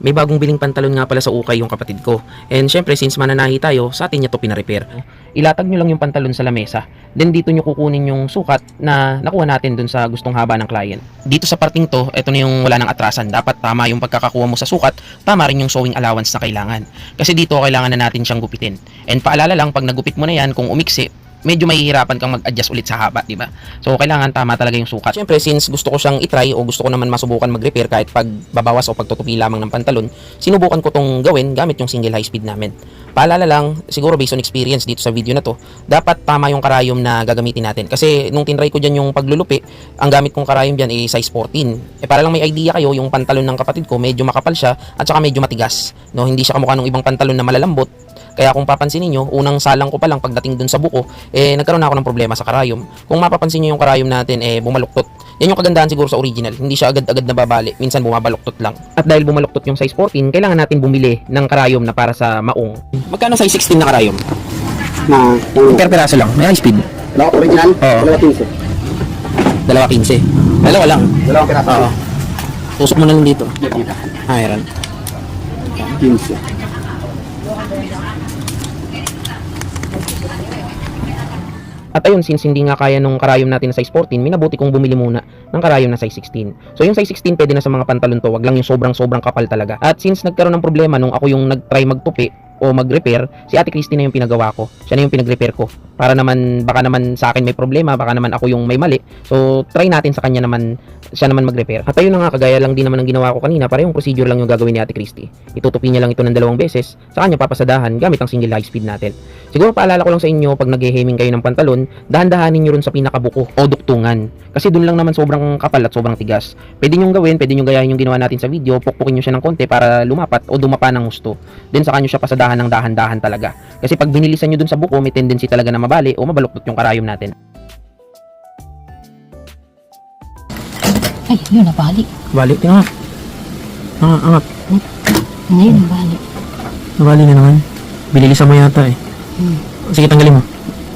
May bagong biling pantalon nga pala sa ukay yung kapatid ko. And syempre, since mananahi tayo, sa atin niya to pinarepair. Ilatag nyo lang yung pantalon sa lamesa. Then dito nyo kukunin yung sukat na nakuha natin dun sa gustong haba ng client. Dito sa parting to, ito na yung wala ng atrasan. Dapat tama yung pagkakakuha mo sa sukat, tama rin yung sewing allowance na kailangan. Kasi dito kailangan na natin siyang gupitin. And paalala lang, pag nagupit mo na yan, kung umiksi, medyo mahihirapan kang mag-adjust ulit sa haba, di ba? So, kailangan tama talaga yung sukat. Siyempre, since gusto ko siyang itry o gusto ko naman masubukan mag-repair kahit pag babawas o pagtutupi lamang ng pantalon, sinubukan ko tong gawin gamit yung single high speed namin. Paalala lang, siguro based on experience dito sa video na to, dapat tama yung karayom na gagamitin natin. Kasi nung tinry ko dyan yung paglulupi, ang gamit kong karayom dyan ay size 14. Eh para lang may idea kayo, yung pantalon ng kapatid ko, medyo makapal siya at saka medyo matigas. No, hindi siya kamukha ng ibang pantalon na malalambot. Kaya kung papansinin nyo, unang salang ko pa lang pagdating dun sa buko, eh nagkaroon ako ng problema sa karayom. Kung mapapansin nyo yung karayom natin, eh bumaluktot. Yan yung kagandahan siguro sa original. Hindi siya agad-agad nababali. Minsan bumabaluktot lang. At dahil bumaluktot yung size 14, kailangan natin bumili ng karayom na para sa maong. Magkano size 16 na karayom? na yung Per peraso lang. May high speed. dalawa original, Oo. dalawa 15. Dalawa 15. Dalawa lang. Dalawang piraso. Oo. Tusok mo na lang dito. Dito. Iron. 15. At ayun, since hindi nga kaya nung karayom natin na size 14, minabuti kong bumili muna ng karayom na size 16. So yung size 16 pwede na sa mga pantalon to, wag lang yung sobrang sobrang kapal talaga. At since nagkaroon ng problema nung ako yung nag-try magtupi o mag-repair, si Ate Christy na yung pinagawa ko. Siya na yung pinag-repair ko. Para naman, baka naman sa akin may problema, baka naman ako yung may mali. So, try natin sa kanya naman, siya naman mag-repair. At ayun na nga, kagaya lang din naman ng ginawa ko kanina, parehong procedure lang yung gagawin ni Ate Christy. Itutupi niya lang ito ng dalawang beses, sa kanya papasadahan gamit ang single high speed natin. Siguro paalala ko lang sa inyo, pag nag-heming kayo ng pantalon, dahan-dahanin nyo rin sa pinakabuko o duktungan. Kasi dun lang naman sobrang kapal at sobrang tigas. Pwede nyo gawin, pwede nyo gayahin yung ginawa natin sa video, pukpukin nyo siya ng konti para lumapat o dumapa ng gusto. Then saka nyo siya pasadahan ng dahan-dahan talaga. Kasi pag binilisan nyo dun sa buko, may tendency talaga na mabali o mabaluktot yung karayom natin. Ay, yun, nabali. Balik nga. Ah, angat. Ngayon, nabali. Nabali na naman. Binilisan mo yata eh. Hmm. Sige, tanggalin mo.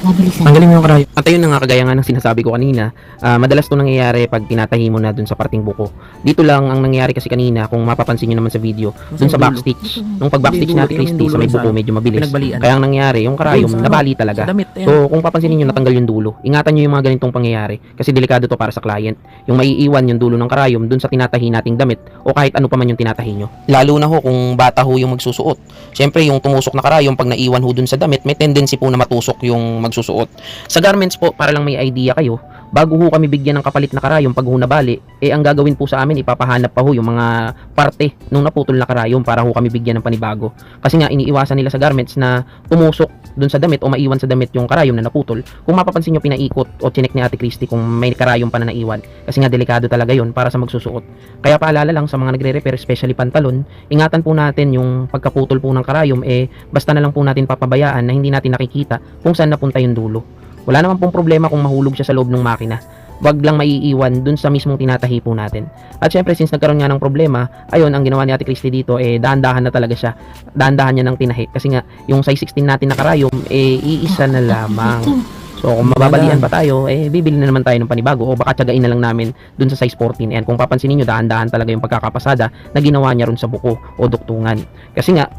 Nabilisan. Tanggalin mo yung karayom. At ayun na nga, kagaya nga ng sinasabi ko kanina, ah, madalas to nangyayari pag tinatahi mo na dun sa parting buko. Dito lang ang nangyayari kasi kanina, kung mapapansin nyo naman sa video, dun sa backstitch. Nung pag backstitch natin Christy, sa may buko medyo mabilis. Kaya ang nangyari, yung karayom, nabali talaga. So, kung papansinin nyo, natanggal yung dulo. Ingatan nyo yung mga ganitong pangyayari kasi delikado to para sa client. Yung maiiwan yung dulo ng karayom dun sa tinatahi nating damit o kahit ano pa man yung tinatahi nyo. Lalo na ho kung bata ho yung magsusuot. Siyempre, yung tumusok na karayom, pag naiwan ho dun sa damit, may tendency po na matusok yung magsusuot. Sa garments po, para lang may idea kayo, bago ho kami bigyan ng kapalit na karayom pag ho nabali, eh ang gagawin po sa amin, ipapahanap pa ho yung mga parte nung naputol na karayom para ho kami bigyan ng panibago. Kasi nga, iniiwasan nila sa garments na tumusok dun sa damit o maiwan sa damit yung karayom na naputol. Kung mapapansin nyo, pinaikot o chinek ni Ate Christy kung may karayom pa na naiwan. Kasi nga, delikado talaga yon para sa magsusuot. Kaya paalala lang sa mga nagre-repair, especially pantalon, ingatan po natin yung pagkaputol po ng karayom, eh, basta na lang po natin papabayaan na hindi natin nakikita kung saan napunta yung dulo. Wala naman pong problema kung mahulog siya sa loob ng makina. Wag lang maiiwan dun sa mismong tinatahi po natin. At syempre, since nagkaroon nga ng problema, ayun, ang ginawa ni Ate Christy dito, eh, dahan-dahan na talaga siya. Dahan-dahan niya ng tinahi. Kasi nga, yung size 16 natin na karayom, eh, iisa na lamang. So, kung mababalian pa tayo, eh, bibili na naman tayo ng panibago o baka tiyagain na lang namin dun sa size 14. And kung papansinin nyo, dahan-dahan talaga yung pagkakapasada na ginawa niya ron sa buko o duktungan. Kasi nga,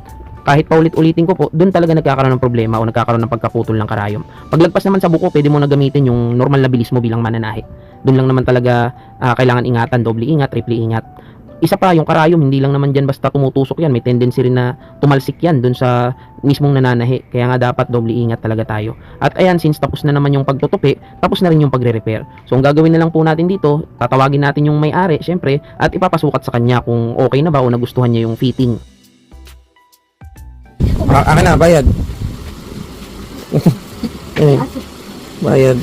kahit paulit-ulitin ko po, doon talaga nagkakaroon ng problema o nagkakaroon ng pagkaputol ng karayom. Paglagpas naman sa buko, pwede mo na gamitin yung normal na bilis mo bilang mananahi. Doon lang naman talaga ah, kailangan ingatan, doble ingat, triple ingat. Isa pa, yung karayom, hindi lang naman dyan basta tumutusok yan. May tendency rin na tumalsik yan doon sa mismong nananahi. Kaya nga dapat doble ingat talaga tayo. At ayan, since tapos na naman yung pagtutupi, tapos na rin yung pagre-repair. So, ang gagawin na lang po natin dito, tatawagin natin yung may-ari, syempre, at ipapasukat sa kanya kung okay na ba o nagustuhan niya yung fitting. Ah, akin na, bayad. eh, bayad.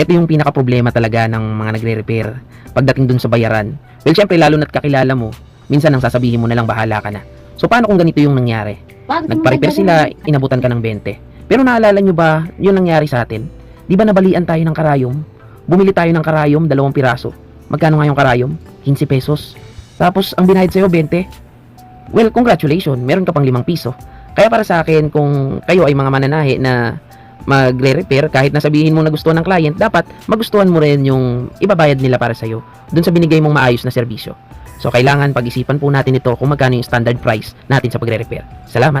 ito yung pinaka problema talaga ng mga nagre-repair pagdating dun sa bayaran. Well, syempre, lalo na't kakilala mo, minsan ang sasabihin mo na lang bahala ka na. So, paano kung ganito yung nangyari? Nagpa-repair sila, inabutan ka ng 20. Pero naalala nyo ba yung nangyari sa atin? Di ba nabalian tayo ng karayom? Bumili tayo ng karayom, dalawang piraso. Magkano nga yung karayom? 15 pesos. Tapos, ang binayad sa'yo, 20. Well, congratulations, meron ka pang 5 piso. Kaya para sa akin, kung kayo ay mga mananahi na magre-repair, kahit nasabihin mong nagustuhan ng client, dapat magustuhan mo rin yung ibabayad nila para sa'yo dun sa binigay mong maayos na serbisyo. So kailangan pag-isipan po natin ito kung magkano yung standard price natin sa pagre-repair. Salamat!